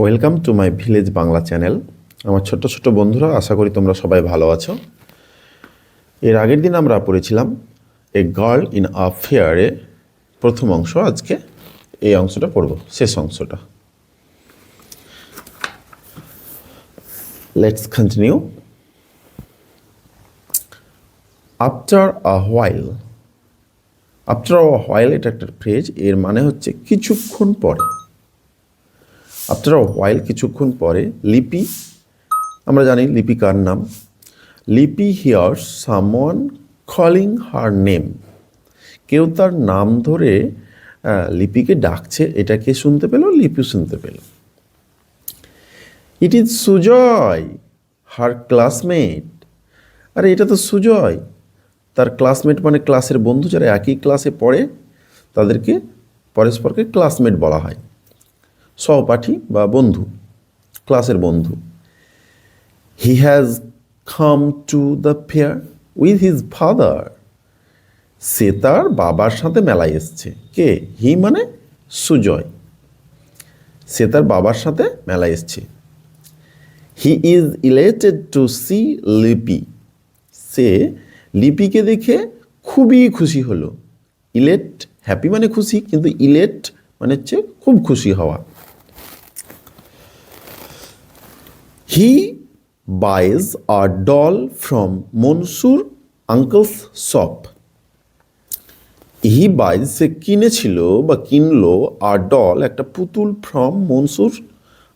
Welcome to my village Bangla channel আমার ছোট্ট ছোট্ট বন্ধুরা, আশা করি তোমরা সবাই ভালো আছো। এর আগের দিন আমরা পড়েছিলাম এ গার্ল ইন আ ফেয়ারে প্রথম অংশ। আজকে এই অংশটা পড়ব, শেষ অংশটা। Let's continue after a while after a while এটা একটা ফ্রেজ এর মানে হচ্ছে কিছুক্ষণ পরে। আফটার হোয়াইল কিছুক্ষণ পরে লিপি, আমরা জানি লিপি কার নাম? Lipi hear someone calling her name কেউ তার নাম ধরে লিপিকে ডাকছে এটা কে শুনতে পেল লিপি শুনতে পেল। It is Sujoy her classmate আরে, এটা তো সুজয় তার ক্লাসমেট মানে ক্লাসের বন্ধু যারা একই ক্লাসে পড়ে, তাদেরকে পরস্পরকে ক্লাসমেট বলা হয়। সহপাঠী বা বন্ধু, ক্লাসের বন্ধু। He has come to the fair with his father সে তার বাবার সাথে মেলায় এসছে। কে? হি মানে সুজয়। সে তার বাবার সাথে মেলায় এসছে। He is elated to see Lipi সে লিপিকে দেখে খুবই খুশি হলো। ইলেট হ্যাপি মানে খুশি, কিন্তু ইলেট মানে হচ্ছে খুব খুশি হওয়া। He buys a doll from Mansur uncle's shop he buys সে কিনেছিল বা কিনলো আর ডল একটা পুতুল from Mansur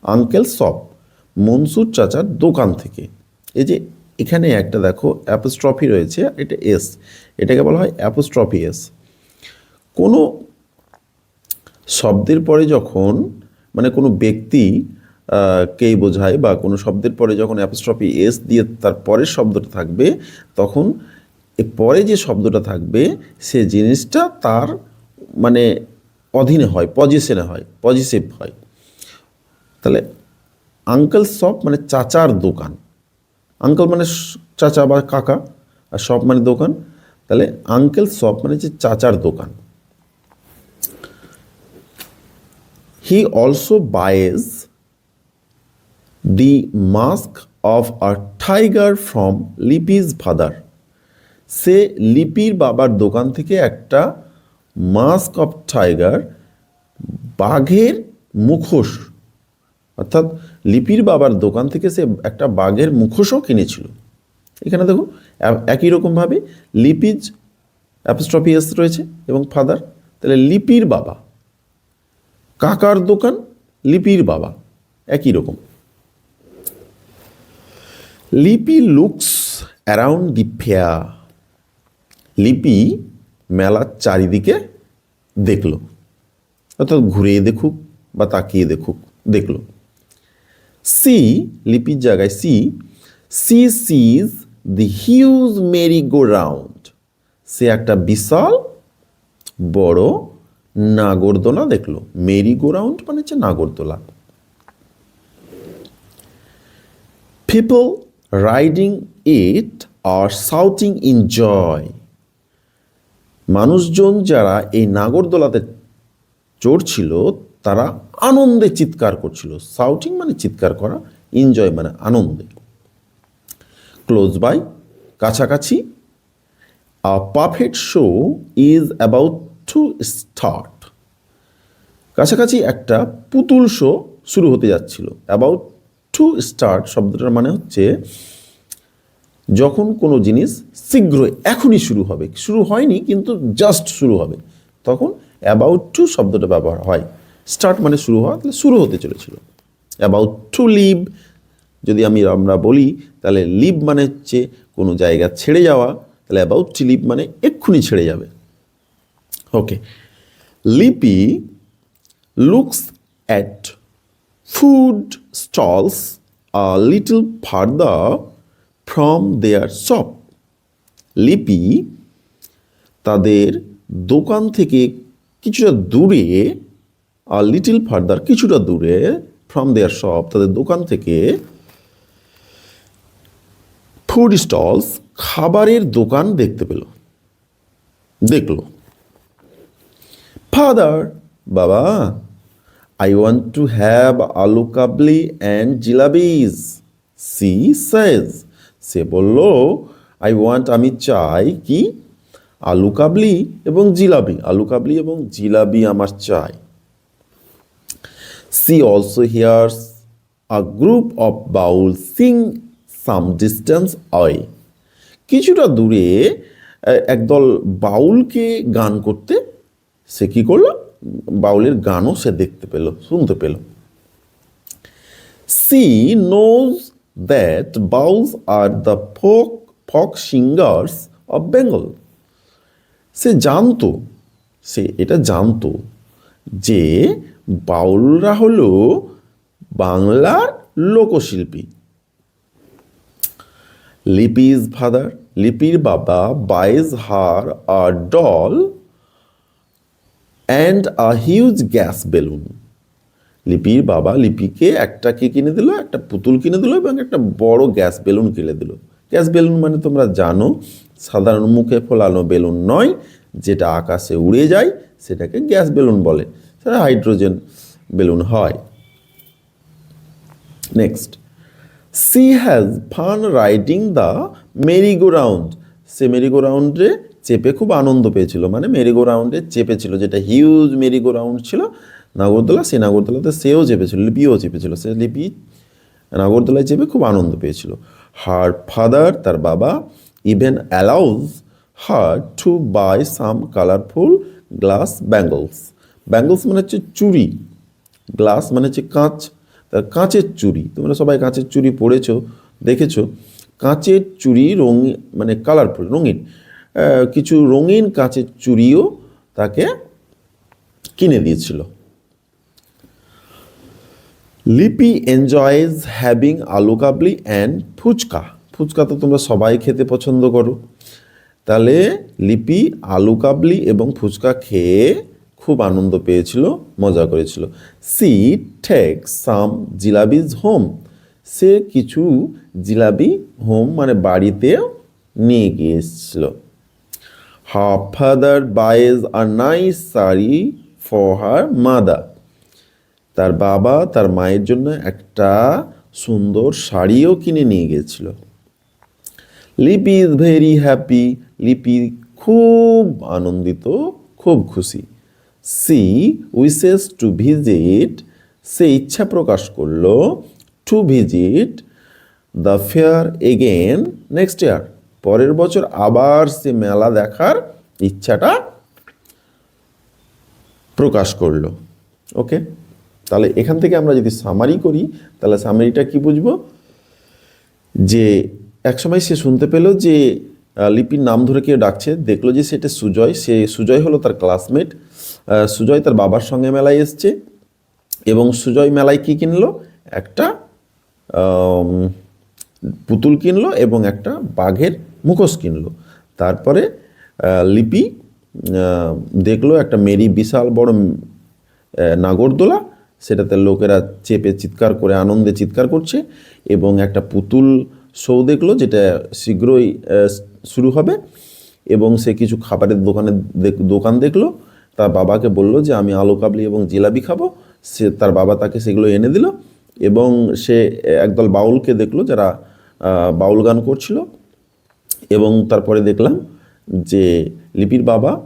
uncle shop Mansur চাচার দোকান থেকে। এই যে এখানে একটা দেখো অ্যাপোস্ট্রফি রয়েছে আর এটা এস এটাকে বলা হয় অ্যাপোস্ট্রফি এস কোনো শব্দের পরে যখন মানে কোনো ব্যক্তি কেই বোঝায় বা কোনো শব্দের পরে যখন অ্যাপোস্ট্রফি এস দিয়ে তার পরের শব্দটা থাকবে, তখন এর পরে যে শব্দটা থাকবে, সে জিনিসটা তার মানে অধীনে হয় পজিশনে হয় পজিটিভ হয়। তাহলে আঙ্কেল শপ মানে চাচার দোকান। আঙ্কেল মানে চাচা বা কাকা, আর শপ মানে দোকান। তাহলে আঙ্কেল শপ মানে যে চাচার দোকান। He also buys the mask of a tiger from Lipi's father সে লিপির বাবার দোকান থেকে একটা মাস্ক অফ টাইগার বাঘের মুখোশ, অর্থাৎ লিপির বাবার দোকান থেকে সে একটা বাঘের মুখোশও কিনেছিল। এখানে দেখো, একই রকমভাবে লিপিজ অ্যাপস্ট্রফিয়াস রয়েছে এবং ফাদার, তাহলে লিপির বাবা, কাকার দোকান লিপির বাবা, একই রকম। Lipi looks around the fair. Lipi মেলার চারিদিকে দেখল। অর্থাৎ ঘুরে দেখুক বা তাকিয়ে দেখুক, দেখল। সি লিপির জায়গায় she she sees the huge merry go round সে একটা বিশাল বড় নাগরদোলা দেখল। মেরি গো রাউন্ড মানে হচ্ছে নাগরদোলা। People riding it are shouting in joy মানুষজন যারা এই নাগরদোলাতে চড়ছিল তারা আনন্দে চিৎকার করছিল। সাউটিং মানে চিৎকার করা এনজয় মানে আনন্দে। ক্লোজ বাই কাছাকাছি a perfect show is about to start কাছাকাছি একটা পুতুল শো শুরু হতে যাচ্ছিল অ্যাবাউট টু স্টার্ট শব্দটার মানে হচ্ছে যখন কোনো জিনিস শীঘ্রই, এখনই শুরু হবে। শুরু হয়নি, কিন্তু জাস্ট শুরু হবে। তখন অ্যাবাউট টু শব্দটা ব্যবহার হয়। স্টার্ট মানে শুরু হওয়া, তাহলে শুরু হতে চলেছিল। অ্যাবাউট টু লিভ যদি আমি আমরা বলি, তাহলে লিভ মানে হচ্ছে কোনো জায়গা ছেড়ে যাওয়া। তাহলে অ্যাবাউট টু লিভ মানে এক্ষুনি ছেড়ে যাবে। Okay Lipi looks at food stalls a little further from their shop. Lipi তাদের দোকান থেকে কিছুটা দূরে আর লিটিল ফার্দার কিছুটা দূরে ফ্রম দেয়ার শপ তাদের দোকান থেকে ফুড স্টলস খাবারের দোকান দেখতে পেল দেখল ফাদার বাবা I want to have aloo kabli and jilabis. She says. সে বলল আই ওয়ান্ট আমি চাই কি আলু কাবলি এবং জিলাবি, আলু কাবলি এবং জিলাবি আমার চাই she also hears a group of Baul sing some distance away কিছুটা দূরে একদল বাউলকে গান করতে সে কি করল বাউলের গানও সে দেখতে পেল, শুনতে পেল। She knows that Bauls are the folk folk singers of Bengal সে জানতো, সে এটা জানতো যে বাউলরা হলো বাংলার লোকশিল্পী। লিপিজ ফাদার, লিপির বাবা buys her a doll and a huge gas balloon লিপির বাবা লিপিকে একটা কি কিনে দিল? একটা পুতুল কিনে দিল এবং একটা বড় গ্যাস বেলুন কিনে দিল। গ্যাস বেলুন মানে তোমরা জানো, সাধারণ মুখে ফোলানো বেলুন নয়, যেটা আকাশে উড়ে যায়, সেটাকে গ্যাস বেলুন বলে। সেটা হাইড্রোজেন বেলুন হয়। Next she has fun riding the merry go round say merry go রাউন্ডে চেপে খুব আনন্দ পেয়েছিল। মানে মেরিগো রাউন্ডে চেপেছিল। যেটা হিউজ মেরিগো রাউন্ড ছিল, নাগরদোলা সে নাগরদোলাতে সেও চেপেছিল, লিপিও চেপেছিল। সে লিপি নাগরদোলায় চেপে খুব আনন্দ পেয়েছিল। হার ফাদার তার বাবা even allows her to buy some colourful glass bangles bangles মানে হচ্ছে চুড়ি। গ্লাস মানে হচ্ছে কাঁচ। তার কাঁচের চুড়ি। তোমরা সবাই কাঁচের চুড়ি পড়েছো, দেখেছ। কাঁচের চুড়ি রঙ মানে কালারফুল রঙিন। কিছু রঙিন কাঁচের চুড়িও তাকে কিনে দিয়েছিল। লিপি এনজয়েজ হ্যাভিং আলু কাবলি অ্যান্ড ফুচকা। ফুচকা তো তোমরা সবাই খেতে পছন্দ করো। তাহলে লিপি, আলু কাবলি এবং ফুচকা খেয়ে খুব আনন্দ পেয়েছিল, মজা করেছিল। সি ঠেক সাম জিলাবিজ হোম। সে কিছু জিলাবি হোম মানে বাড়িতেও নিয়ে গিয়েছিল। Her father buys a nice sari for her mother তার বাবা তার মায়ের জন্য একটা সুন্দর শাড়িও কিনে নিয়ে গেছিল। Lipi is very happy, Lipi খুব আনন্দিত, খুব খুশি। সি উইসেস টু ভিজিট, সে ইচ্ছা প্রকাশ করল to visit the fair again next year. পরের বছর আবার সে মেলা দেখার ইচ্ছাটা প্রকাশ করল। ওকে? তাহলে এখান থেকে আমরা যদি সামারি করি, তাহলে সামারিটা কি বুঝব? যে একসময় সে শুনতে পেল যে লিপির নাম ধরে কেউ ডাকছে, দেখল যে সেটা সুজয়। সে সুজয় হলো তার ক্লাসমেট সুজয় তার বাবার সঙ্গে মেলায় এসছে এবং সুজয় মেলায় কি কিনলো? একটা পুতুল কিনলো এবং একটা বাঘের মুখোশ কিনলো। তারপরে লিপি দেখল একটা মেরি বিশাল বড় নাগরদোলা। সেটাতে লোকেরা চেপে চিৎকার করে, আনন্দে চিৎকার করছে এবং একটা পুতুল শো দেখল যেটা শীঘ্রই শুরু হবে এবং সে কিছু খাবারের দোকানে দোকান দেখল। তার বাবাকে বলল যে, আমি আলু কাবলি এবং জিলাপি খাব। সে, তার বাবা তাকে সেগুলো এনে দিল এবং সে একদল বাউলকে দেখল যারা বাউল গান করছিল। এবং তারপরে দেখলাম যে লিপির বাবা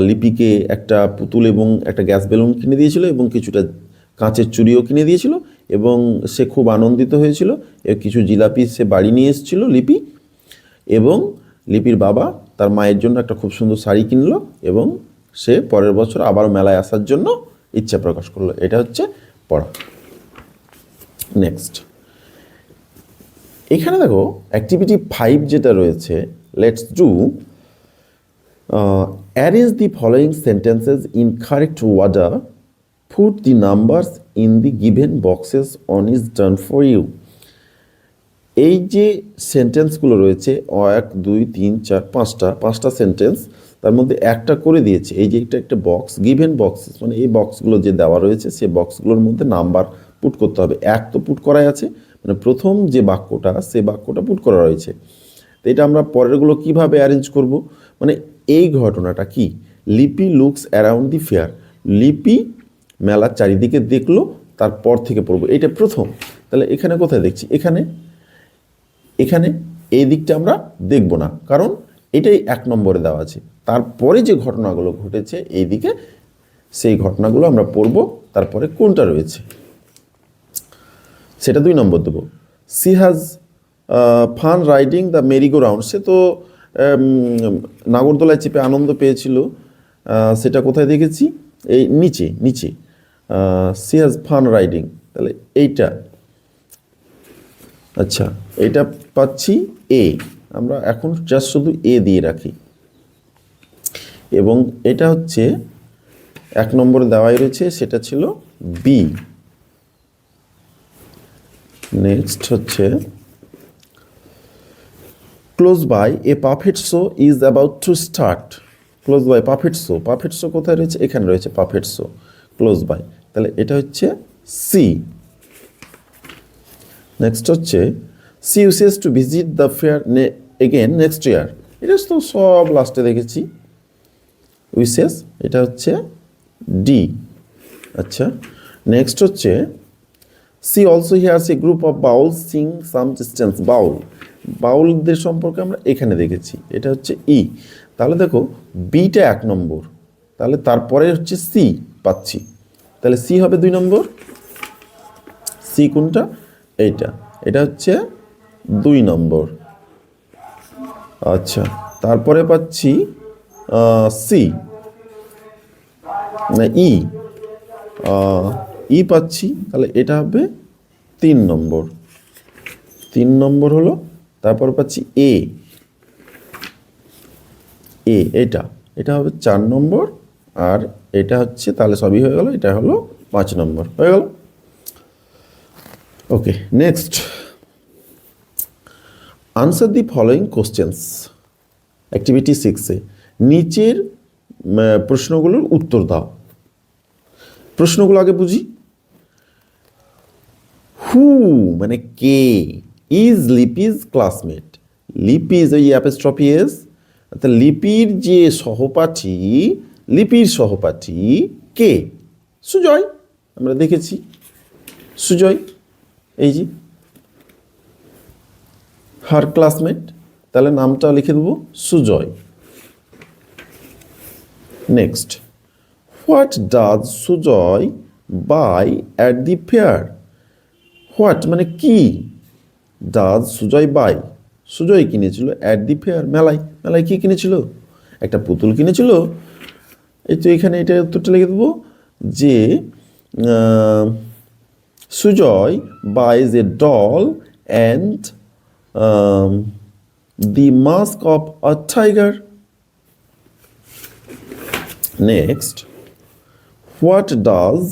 লিপিকে একটা পুতুল এবং একটা গ্যাস বেলুন কিনে দিয়েছিল এবং কিছুটা কাঁচের চুড়িও কিনে দিয়েছিল এবং সে খুব আনন্দিত হয়েছিল। কিছু জিলাপি সে বাড়ি নিয়ে এসেছিল লিপি এবং লিপির বাবা তার মায়ের জন্য একটা খুব সুন্দর শাড়ি কিনলো এবং সে পরের বছর আবার মেলায় আসার জন্য ইচ্ছা প্রকাশ করল। এটা হচ্ছে পড়া। নেক্সট এখানে দেখো অ্যাক্টিভিটি ফাইভ যেটা রয়েছে let's do arrange the following sentences in correct order put the numbers in the given boxes one is done for you এই যে সেন্টেন্সগুলো রয়েছে, এক, দুই, তিন, চার, পাঁচটা পাঁচটা সেন্টেন্স তার মধ্যে একটা করে দিয়েছে। এই যে একটা একটা বক্স গিভেন বক্সেস মানে এই বক্সগুলো যে দেওয়া রয়েছে, সে বক্সগুলোর মধ্যে নাম্বার পুট করতে হবে। এক তো পুট করাই আছে মানে প্রথম যে বাক্যটা সে বাক্যটা পুট করা রয়েছে। তো এটা আমরা পরেরগুলো কীভাবে অ্যারেঞ্জ করব? মানে এই ঘটনাটা কি? Lipi looks around the fair Lipi মেলার চারিদিকে দেখল, তারপর থেকে পড়ব। এটা প্রথম। তাহলে এখানে কোথায় দেখছি? এখানে। এখানে এই দিকটা আমরা দেখব না। কারণ এটাই এক নম্বরে দেওয়া আছে। তারপরে যে ঘটনাগুলো ঘটেছে, এই দিকে সেই ঘটনাগুলো আমরা পড়ব। তারপরে কোনটা রয়েছে? সেটা দুই নম্বর দেবো। She has fun riding the merry go round সে তো নাগরদোলায় চেপে আনন্দ পেয়েছিল। সেটা কোথায় দেখেছি? এই নিচে নিচে। সি হ্যাজ ফান রাইডিং তাহলে এইটা। আচ্ছা এটা পাচ্ছি এ আমরা এখন জাস্ট শুধু এ দিয়ে রাখি। এবং এটা হচ্ছে, এক নম্বরে দেওয়াই রয়েছে, সেটা ছিল বি নেক্সট হচ্ছে close by a puppet show is about to start close by puppet show puppet show কোথায় রয়েছে? এখানে রয়েছে পাফেট শো ক্লোজ বাই তাহলে এটা হচ্ছে সি নেক্সট হচ্ছে she wishes to visit the fair again next year এটা তো সব লাস্টে দেখেছি। উইসেস এটা হচ্ছে ডি আচ্ছা নেক্সট হচ্ছে she also hears a group of Baul sing some distance Baul বাউলদের সম্পর্কে আমরা এখানে দেখেছি, এটা হচ্ছে ই তাহলে দেখো বিটা এক নম্বর, তাহলে তারপরে হচ্ছে সি পাচ্ছি। তাহলে সি হবে দুই নম্বর সি কোনটা? এইটা, এটা হচ্ছে দুই নম্বর। আচ্ছা তারপরে পাচ্ছি সি না ই ই পাচ্ছি, তাহলে এটা হবে তিন নম্বর। তিন নম্বর হলো, তারপর পাচ্ছি এ। এ, এটা। এটা হবে চার নম্বর, আর এটা হচ্ছে, তাহলে সবই হয়ে গেল, এটা হলো পাঁচ নম্বর। হয়ে গেল? Okay, next. Answer the following questions activity সিক্সে নিচের প্রশ্নগুলোর উত্তর দাও। প্রশ্নগুলো আগে বুঝি। হু মানে কে? ইজ লিপিজ ক্লাসমেট লিপিজ ওই অ্যাপেস্ট্রফি এস অর্থাৎ লিপির যে সহপাঠী লিপির সহপাঠী কে? সুজয়, আমরা দেখেছি। সুজয়, এই যে হার ক্লাসমেট তাহলে নামটা লিখে দেবো, Sujoy. Next what does Sujoy buy at the fair what মানে কি? Does Sujoy by. সুজয় কিনেছিল অ্যাট দি ফেয়ার মেলায়। মেলায় কি কিনেছিল? একটা পুতুল কিনেছিল। এই তো এখানে এটা উত্তরটা লিখে দেবো যে Sujoy buys a doll and the mask of of tiger next what what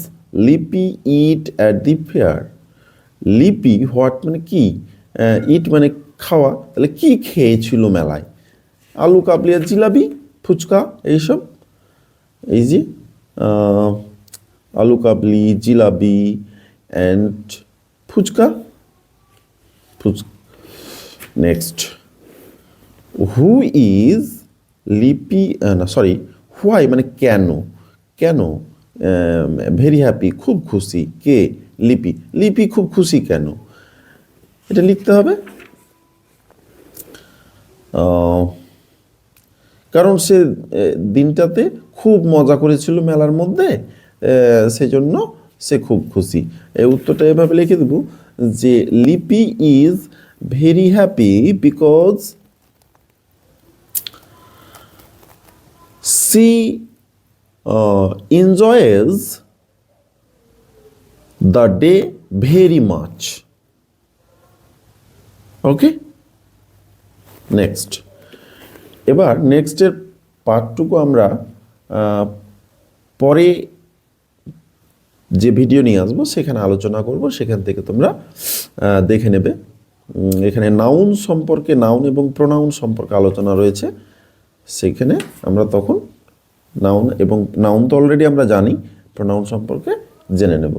Lipi eat at the fair? Lipi what মানে কি? ইট মানে খাওয়া। তাহলে কি খেয়েছিল মেলায়? আলু কাবলিয়া জিলাপি, ফুচকা, এইসব? এই যে aloo, kabli, jalebi and phuchka. Phuchka next who is Lipi না সরি হোয়াই মানে কেন? কেন? ভেরি হ্যাপি খুব খুশি। কে? লিপি। লিপি খুব খুশি কেন? এটা লিখতে হবে। কারণ সে দিনটাতে খুব মজা করেছিল মেলার মধ্যে সেজন্য সে খুব খুশি। এই উত্তরটা এভাবে লিখে দেব, যে Lipi is very happy because she enjoys the day very much. Okay next এবার নেক্সটের পার্টটুকু আমরা পরে যে ভিডিও নিয়ে আসব, সেখানে আলোচনা করব, সেখান থেকে তোমরা দেখে নেবে। এখানে নাউন সম্পর্কে নাউন এবং প্রোনাউন সম্পর্কে আলোচনা রয়েছে। সেখানে আমরা তখন নাউন এবং নাউন তো অলরেডি আমরা জানি প্রোনাউন সম্পর্কে জেনে নেব।